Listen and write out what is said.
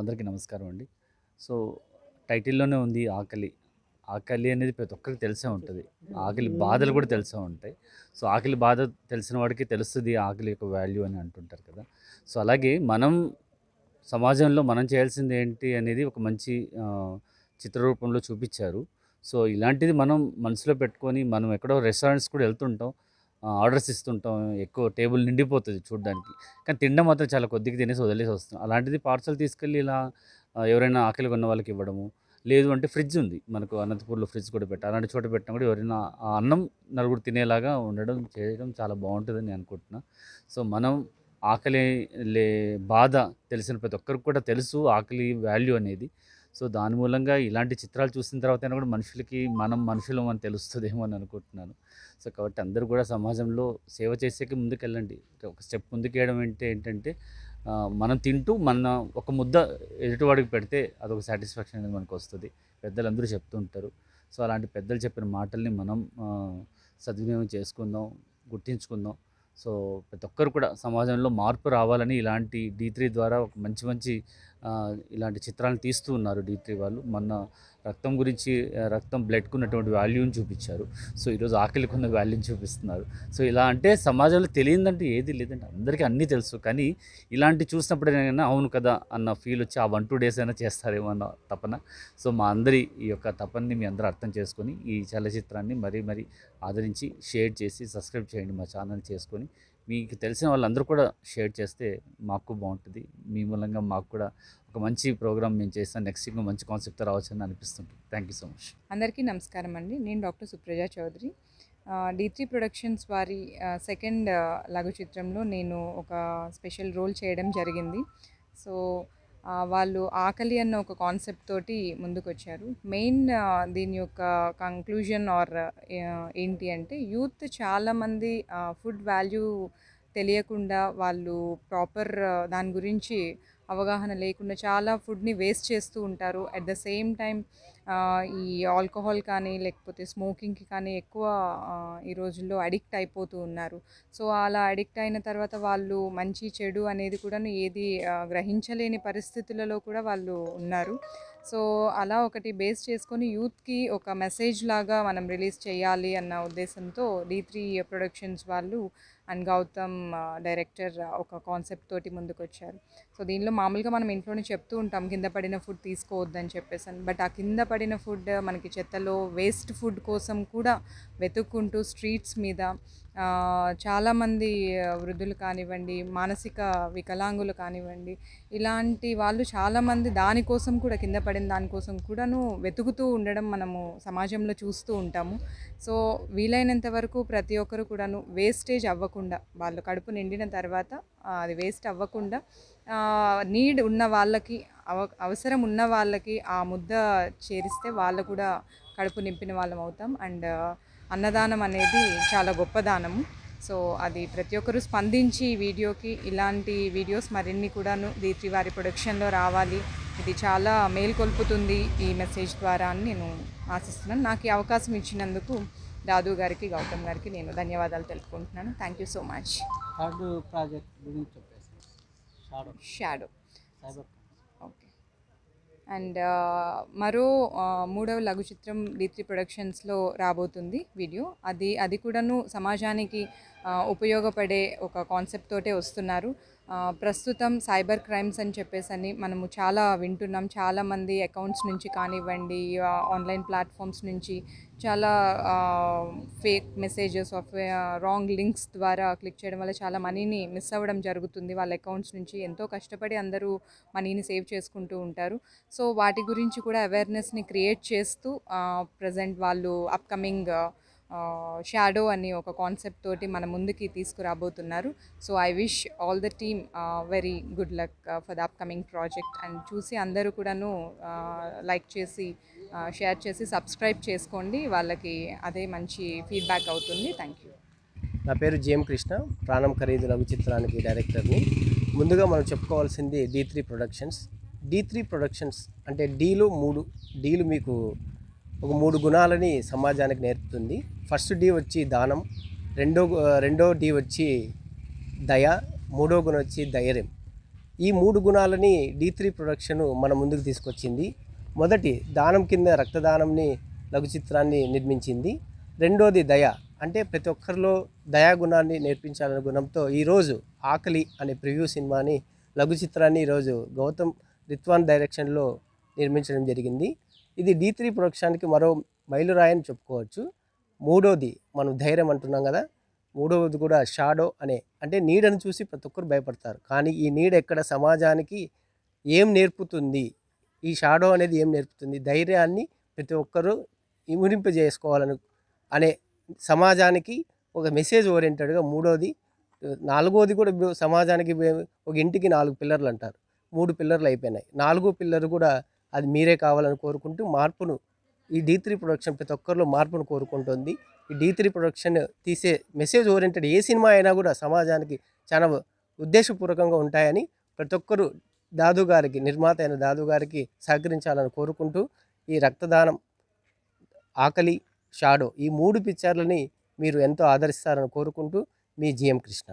అందరికీ నమస్కారం అండి. సో టైటిల్లోనే ఉంది ఆకలి. ఆకలి అనేది ప్రతి ఒక్కరికి తెలిసే ఉంటుంది. ఆకలి బాధలు కూడా తెలిసే ఉంటాయి. సో ఆకలి బాధ తెలిసిన వాడికి తెలుస్తుంది ఆకలి యొక్క వాల్యూ అని అంటుంటారు కదా. సో అలాగే మనం సమాజంలో మనం చేయాల్సింది ఏంటి అనేది ఒక మంచి చిత్రరూపంలో చూపించారు. సో ఇలాంటిది మనం మనసులో పెట్టుకొని మనం ఎక్కడో రెస్టారెంట్స్ కూడా వెళ్తుంటాం. ఆర్డర్స్ ఇస్తుంటాం. ఎక్కువ టేబుల్ నిండిపోతుంది చూడడానికి. కానీ తినడం మాత్రం చాలా కొద్దిగా తినేసి వదిలేసి వస్తాం అలాంటిది పార్సల్ తీసుకెళ్ళి ఇలా ఎవరైనా ఆకలి ఉన్న వాళ్ళకి ఇవ్వడము. లేదు అంటే ఫ్రిడ్జ్ ఉంది. మనకు అనంతపూర్లో ఫ్రిడ్జ్ కూడా పెట్టాలి అలాంటి చోట పెట్టినా కూడా ఎవరైనా ఆ అన్నం నలుగురు తినేలాగా ఉండడం చేయడం చాలా బాగుంటుందని నేను అనుకుంటున్నా. సో మనం ఆకలి లే బాధ తెలిసిన ప్రతి ఒక్కరికి కూడా తెలుసు ఆకలి వాల్యూ అనేది. సో దాని మూలంగా ఇలాంటి చిత్రాలు చూసిన తర్వాత కూడా మనుషులకి మనం మనుషులం అని తెలుస్తుందేమో అని అనుకుంటున్నాను. సో కాబట్టి అందరూ కూడా సమాజంలో సేవ చేసేకి ముందుకెళ్ళండి. ఒక స్టెప్ ముందుకేయడం అంటే ఏంటంటే మనం తింటూ మన ఒక ముద్ద ఎదుటివాడికి పెడితే అదొక సాటిస్ఫాక్షన్ అనేది మనకు వస్తుంది పెద్దలు అందరూ చెప్తుంటారు సో అలాంటి పెద్దలు చెప్పిన మాటల్ని మనం సద్వినియోగం చేసుకుందాం గుర్తించుకుందాం. సో ప్రతి ఒక్కరు కూడా సమాజంలో మార్పు రావాలని ఇలాంటి డీ త్రీ ద్వారా ఒక మంచి మంచి ఇలాంటి చిత్రాలను తీస్తూ ఉన్నారు డీ త్రీ వాళ్ళు. మొన్న రక్తం గురించి రక్తం బ్లడ్కు ఉన్నటువంటి వాల్యూని చూపించారు. సో ఈరోజు ఆకలికి ఉన్న వాల్యూని చూపిస్తున్నారు. సో ఇలా అంటే సమాజంలో తెలియదంటే ఏది లేదంటే అందరికీ అన్నీ తెలుసు. కానీ ఇలాంటి చూసినప్పుడైనా అవును కదా అన్న ఫీల్ వచ్చి ఆ వన్ టూ డేస్ అయినా చేస్తారేమో అన్న తపన. సో మా అందరి ఈ యొక్క తపనని మీ అందరూ అర్థం చేసుకొని ఈ చలచిత్రాన్ని మరీ మరీ ఆదరించి షేర్ చేసి సబ్స్క్రైబ్ చేయండి మా ఛానల్ చేసుకొని. మీకు తెలిసిన వాళ్ళందరూ కూడా షేర్ చేస్తే మాకు బాగుంటుంది. మీ మూలంగా మాకు కూడా ఒక మంచి ప్రోగ్రామ్ మేము చేస్తాం. నెక్స్ట్ ఇంకో మంచి కాన్సెప్ట్ రావచ్చని అనిపిస్తుంటుంది థ్యాంక్ యూ సో మచ్. అందరికీ నమస్కారం అండి. నేను doctor Supraja Chowdary. D three productions వారి సెకండ్ లఘు చిత్రంలో నేను ఒక స్పెషల్ రోల్ చేయడం జరిగింది. సో వాళ్ళు ఆకలి అన్న ఒక కాన్సెప్ట్ తోటి ముందుకు వచ్చారు మెయిన్ దీని యొక్క కంక్లూజన్ ఆర్ ఏంటి అంటే యూత్ చాలామంది ఫుడ్ వాల్యూ తెలియకుండా వాళ్ళు ప్రాపర్ దాని గురించి అవగాహన లేకుండా చాలా ఫుడ్ని వేస్ట్ చేస్తూ ఉంటారు. అట్ ద సేమ్ టైం ఈ ఆల్కహాల్ కానీ లేకపోతే స్మోకింగ్కి కానీ ఎక్కువ ఈ రోజుల్లో అడిక్ట్ అయిపోతూ ఉన్నారు. సో అలా అడిక్ట్ అయిన తర్వాత వాళ్ళు మంచి చెడు అనేది కూడా ఏది గ్రహించలేని పరిస్థితులలో కూడా వాళ్ళు ఉన్నారు. సో అలా ఒకటి బేస్ చేసుకొని యూత్కి ఒక మెసేజ్ లాగా మనం రిలీజ్ చేయాలి అన్న ఉద్దేశంతో డీ త్రీ ప్రొడక్షన్స్ వాళ్ళు అండ్ గౌతమ్ డైరెక్టర్ ఒక కాన్సెప్ట్ తోటి ముందుకు వచ్చారు సో దీనిలో మామూలుగా మనం ఇంట్లోనే చెప్తూ ఉంటాం కింద పడిన ఫుడ్ తీసుకోవద్దని చెప్పేసి బట్ ఆ కింద పడిన ఫుడ్ మనకి చెత్తలో వేస్ట్ ఫుడ్ కోసం కూడా వెతుక్కుంటూ స్ట్రీట్స్ మీద చాలామంది వృద్ధులు కానివ్వండి మానసిక వికలాంగులు కానివ్వండి ఇలాంటి వాళ్ళు చాలామంది దానికోసం కూడా కింద పడిన దానికోసం కూడాను వెతుకుతూ ఉండడం మనము సమాజంలో చూస్తూ ఉంటాము. సో వీలైనంత వరకు ప్రతి ఒక్కరు కూడాను వేస్టేజ్ అవ్వకుండా వాళ్ళు కడుపు నిండిన తర్వాత అది వేస్ట్ అవ్వకుండా నీడ్ ఉన్న వాళ్ళకి అవ అవసరం ఉన్న వాళ్ళకి ఆ ముద్ద చేరిస్తే వాళ్ళు కూడా కడుపు నింపిన వాళ్ళం అవుతాం. అండ్ అన్నదానం అనేది చాలా గొప్ప దానము. సో అది ప్రతి ఒక్కరూ స్పందించి వీడియోకి ఇలాంటి వీడియోస్ మరిన్ని కూడాను దీత్రి వారి ప్రొడక్షన్లో రావాలి. ఇది చాలా మేల్కొల్పుతుంది ఈ మెసేజ్ ద్వారా అని నేను ఆశిస్తున్నాను. నాకు ఈ అవకాశం ఇచ్చినందుకు దాదు గారికి గౌతమ్ గారికి నేను ధన్యవాదాలు తెలుపుకుంటున్నాను. Thank you so much. Project గురించి షాడో. షాడో. అండ్ మరో మూడవ లఘు చిత్రం త్రీ ప్రొడక్షన్స్లో రాబోతుంది వీడియో. అది అది కూడాను సమాజానికి ఉపయోగపడే ఒక కాన్సెప్ట్ తోటే వస్తున్నారు. ప్రస్తుతం సైబర్ క్రైమ్స్ అని చెప్పేసి అని మనము చాలా వింటున్నాం. చాలామంది అకౌంట్స్ నుంచి కానివ్వండి ఆన్లైన్ ప్లాట్ఫామ్స్ నుంచి చాలా fake messages of wrong links ద్వారా క్లిక్ చేయడం వల్ల చాలా మనీని మిస్ అవ్వడం జరుగుతుంది. వాళ్ళ అకౌంట్స్ నుంచి ఎంతో కష్టపడి అందరూ మనీని సేవ్ చేసుకుంటూ ఉంటారు. సో వాటి గురించి కూడా అవేర్నెస్ని క్రియేట్ చేస్తూ ప్రజెంట్ వాళ్ళు అప్కమింగ్ షాడో అని ఒక కాన్సెప్ట్ తోటి మన ముందుకి తీసుకురాబోతున్నారు. So I wish all the team very good luck for the upcoming project and చూసి అందరూ కూడాను uh, లైక్ చేసి uh, షేర్ చేసి సబ్స్క్రైబ్ చేసుకోండి. వాళ్ళకి అదే మంచి ఫీడ్బ్యాక్ అవుతుంది. థ్యాంక్ యూ నా పేరు జిఎం కృష్ణ. ప్రాణం ఖరీదు లఘు చిత్రానికి డైరెక్టర్ని. ముందుగా మనం చెప్పుకోవాల్సింది D three productions D three productions అంటే డీలు మూడు డీలు మీకు ఒక మూడు గుణాలని సమాజానికి నేర్పుతుంది. ఫస్ట్ డి వచ్చి దానం రెండో రెండో డి వచ్చి దయ మూడో గుణం వచ్చి ధైర్యం. ఈ మూడు గుణాలని డి త్రీ ప్రొడక్షన్ మన ముందుకు తీసుకొచ్చింది. మొదటి దానం కింద రక్తదానంని లఘు చిత్రాన్ని నిర్మించింది. రెండోది దయ అంటే ప్రతి ఒక్కరిలో దయా గుణాన్ని నేర్పించాలనే గుణంతో ఈరోజు ఆకలి అనే ప్రివ్యూ సినిమాని లఘు చిత్రాన్ని ఈరోజు గౌతమ్ రిత్వాన్ డైరెక్షన్లో నిర్మించడం జరిగింది. ఇది డి త్రీ ప్రొడక్షన్కి మరో మైలురాయని చెప్పుకోవచ్చు. మూడోది మనం ధైర్యం అంటున్నాం కదా మూడవది కూడా షాడో అనే అంటే నీడను చూసి ప్రతి ఒక్కరు భయపడతారు. కానీ ఈ నీడ ఎక్కడ సమాజానికి ఏం నేర్పుతుంది? ఈ షాడో అనేది ఏం నేర్పుతుంది? ధైర్యాన్ని ప్రతి ఒక్కరూ ఇమురింపజేసుకోవాలని అనే సమాజానికి ఒక మెసేజ్ ఓరియంటెడ్గా మూడోది నాలుగోది కూడా ఇప్పుడు సమాజానికి ఒక ఇంటికి నాలుగు పిల్లర్లు అంటారు. మూడు పిల్లర్లు అయిపోయినాయి. నాలుగో పిల్లర్ కూడా అది మీరే కావాలని కోరుకుంటూ మార్పును ఈ డీ త్రీ ప్రొడక్షన్ ప్రతి ఒక్కరిలో మార్పును కోరుకుంటుంది. ఈ డీ త్రీ ప్రొడక్షన్ తీసే మెసేజ్ ఓరియంటెడ్ ఏ సినిమా అయినా కూడా సమాజానికి చాలా ఉద్దేశపూర్వకంగా ఉంటాయని ప్రతి ఒక్కరూ దాదు గారికి నిర్మాత అయిన దాదు గారికి సహకరించాలని కోరుకుంటూ ఈ రక్తదానం ఆకలి షాడో ఈ మూడు పిక్చర్లని మీరు ఎంతో ఆదరిస్తారని కోరుకుంటూ మీ జిఎం కృష్ణ.